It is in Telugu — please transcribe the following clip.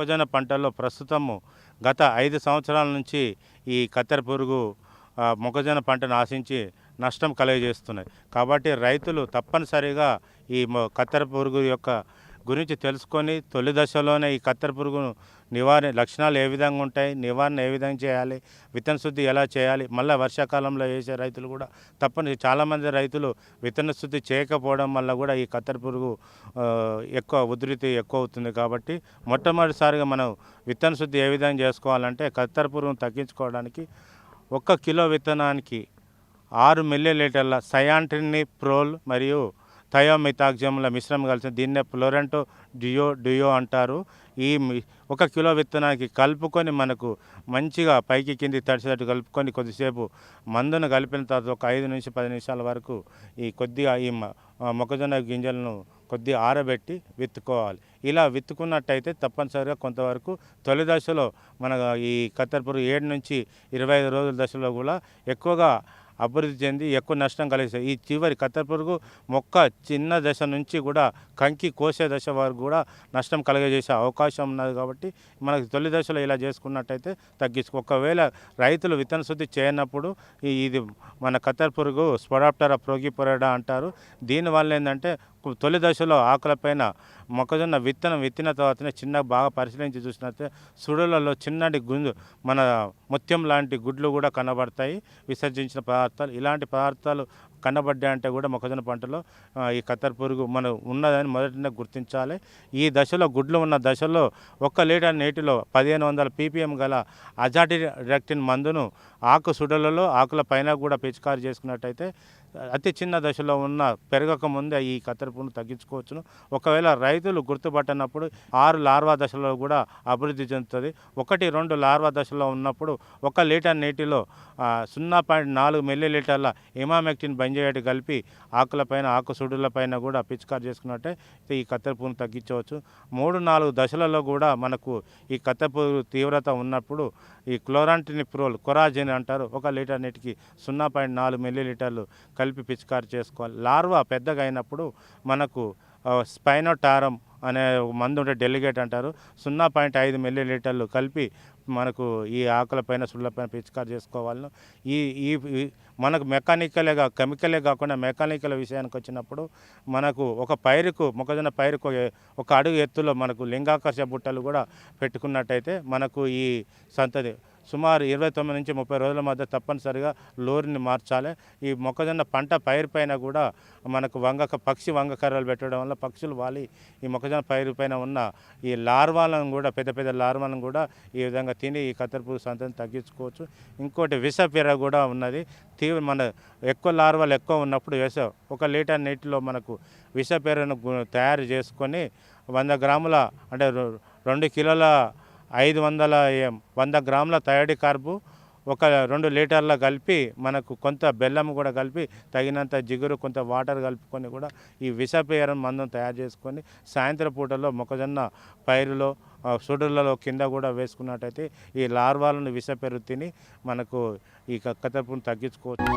మొక్కజొన్న పంటల్లో ప్రస్తుతము గత ఐదు సంవత్సరాల నుంచి ఈ కత్తెర పురుగు మొక్కజొన్న పంటను ఆశించి నష్టం కలుగజేస్తున్నాయి. కాబట్టి రైతులు తప్పనిసరిగా ఈ కత్తెర పురుగు యొక్క గురించి తెలుసుకొని తొలి దశలోనే ఈ కత్తెర పురుగును నివారణ లక్షణాలు ఏ విధంగా ఉంటాయి నివారణ ఏ విధంగా చేయాలి విత్తన శుద్ధి ఎలా చేయాలి మళ్ళీ వర్షాకాలంలో వేసే రైతులు కూడా తప్పని చాలామంది రైతులు విత్తన శుద్ధి చేయకపోవడం వల్ల కూడా ఈ కత్తెర పురుగు ఎక్కువ ఉధృతి ఎక్కువ అవుతుంది కాబట్టి మొట్టమొదటిసారిగా మనం విత్తన శుద్ధి ఏ విధంగా చేసుకోవాలంటే కత్తెర పురుగును తగ్గించుకోవడానికి ఒక్క కిలో విత్తనానికి ఆరు మిల్లీ లీటర్ల సయాంట్రిని ప్రోల్ మరియు థయోమితాక్జమ్ల మిశ్రమం కలిసి దీన్నే ఫ్లోరెంటో డియో డియో అంటారు. ఈ ఒక కిలో విత్తనానికి కలుపుకొని మనకు మంచిగా పైకి కింది తడిసేటట్టు కలుపుకొని కొద్దిసేపు మందును కలిపిన తర్వాత ఒక ఐదు నుంచి పది నిమిషాల వరకు ఈ కొద్దిగా ఈ మొక్కజొన్న గింజలను కొద్దిగా ఆరబెట్టి విత్తుకోవాలి. ఇలా విత్తుకున్నట్టయితే తప్పనిసరిగా కొంతవరకు తొలి దశలో మన ఈ కత్తెరపురు ఏడు నుంచి ఇరవై ఐదు రోజుల దశలో కూడా ఎక్కువగా అభివృద్ధి చెంది ఎక్కువ నష్టం కలిగిస్తాయి. ఈ చివరి కత్తెర పురుగు మొక్క చిన్న దశ నుంచి కూడా కంకి కోసే దశ వరకు కూడా నష్టం కలిగజేసే అవకాశం ఉన్నది కాబట్టి మనకి తొలి దశలో ఇలా చేసుకున్నట్టయితే తగ్గించు ఒకవేళ రైతులు విత్తన శుద్ధి చేయనప్పుడు ఈ ఇది మన కత్తెర పురుగు స్పొడాప్టరా ప్రోగిపొరడా అంటారు. దీనివల్ల ఏంటంటే తొలి దశలో ఆకులపైన మొక్కజొన్న విత్తనం విత్తిన తర్వాతనే చిన్న బాగా పరిశీలించి చూసినట్టే సుడులలో చిన్నటి గుంజు మన ముత్యం లాంటి గుడ్లు కూడా కనబడతాయి. విసర్జించిన పదార్థాలు ఇలాంటి పదార్థాలు కనబడ్డాయంటే కూడా మొక్కజొన్న పంటలో ఈ కత్తెర పురుగు మనం ఉన్నదని మొదటనే గుర్తించాలి. ఈ దశలో గుడ్లు ఉన్న దశలో ఒక్క లీటర్ నీటిలో పదిహేను వందల పీపీఎం గల అజాటి రెక్టిన్ మందును ఆకు సుడలలో ఆకుల పైన కూడా పిచికారి చేసుకున్నట్టయితే అతి చిన్న దశలో ఉన్న పెరగక ముందే ఈ కత్తెర పురుగును తగ్గించుకోవచ్చును. ఒకవేళ రైతులు గుర్తుపట్టనప్పుడు ఆరు లార్వా దశలో కూడా అభివృద్ధి చెందుతుంది. ఒకటి రెండు లార్వా దశలో ఉన్నప్పుడు ఒక లీటర్ నీటిలో సున్నా పాయింట్ నాలుగు మిల్లీ లీటర్ల ఇమామెక్టిన్ బంజేయటి కలిపి ఆకులపైన ఆకు సుడులపైన కూడా పిచికారి చేసుకున్నట్టే ఈ కత్తెర పురుగును తగ్గించవచ్చు. మూడు నాలుగు దశలలో కూడా మనకు ఈ కత్తెర పురుగు తీవ్రత ఉన్నప్పుడు ఈ క్లోరాంటినిప్రోల్ కొరాజిన్ అంటారు. ఒక లీటర్ నీటికి సున్నా పాయింట్ నాలుగు మిల్లీ లీటర్లు కలిపి పిచికారి చేసుకోవాలి. లార్వా పెద్దగా అయినప్పుడు మనకు స్పైనోటారం అనే మందు ఉంటే డెలిగేట్ అంటారు. సున్నా పాయింట్ ఐదు మిల్లీ లీటర్లు కలిపి మనకు ఈ ఆకులపైన సుళ్ళపైన పిచికారి చేసుకోవాలను. ఈ ఈ మనకు మెకానికలేగా కెమికలే కాకుండా మెకానికల్ విషయానికి వచ్చినప్పుడు మనకు ఒక పైరుకు మొక్కజొన్న పైరుకు ఒక అడుగు ఎత్తులో మనకు లింగాకర్ష బుట్టలు కూడా పెట్టుకున్నట్టయితే మనకు ఈ సంతతి సుమారు ఇరవై తొమ్మిది నుంచి ముప్పై రోజుల మధ్య తప్పనిసరిగా లోరిని మార్చాలి. ఈ మొక్కజొన్న పంట పైరు పైన కూడా మనకు వంగక పక్షి వంగకర్రలు పెట్టడం వల్ల పక్షులు వాలి. ఈ మొక్కజొన్న పైరు పైన ఉన్న ఈ లార్వాలను కూడా పెద్ద పెద్ద లార్వాలను కూడా ఈ విధంగా తిని ఈ కత్తెరపురుగు సంతతిని తగ్గించుకోవచ్చు. ఇంకోటి విష పెర కూడా ఉన్నది. తీవ్ర మన ఎక్కువ లార్వాలు ఎక్కువ ఉన్నప్పుడు విష ఒక లీటర్ నీటిలో మనకు విష పెరను తయారు చేసుకొని వంద గ్రాముల అంటే రెండు కిలోల ఐదు వందల ఏం వంద గ్రాముల థైరాయిడ్ కార్బు ఒక రెండు లీటర్ల కలిపి మనకు కొంత బెల్లం కూడా కలిపి తగినంత జిగురు కొంత వాటర్ కలుపుకొని కూడా ఈ విషపేరం మందం తయారు చేసుకొని సాయంత్రం పూటలో మొక్కజొన్న పైరులో సుడులలో కింద కూడా వేసుకున్నట్టయితే ఈ లార్వాలను విషపెరు తిని మనకు ఈ కత్తెరపును తగ్గించుకోవచ్చు.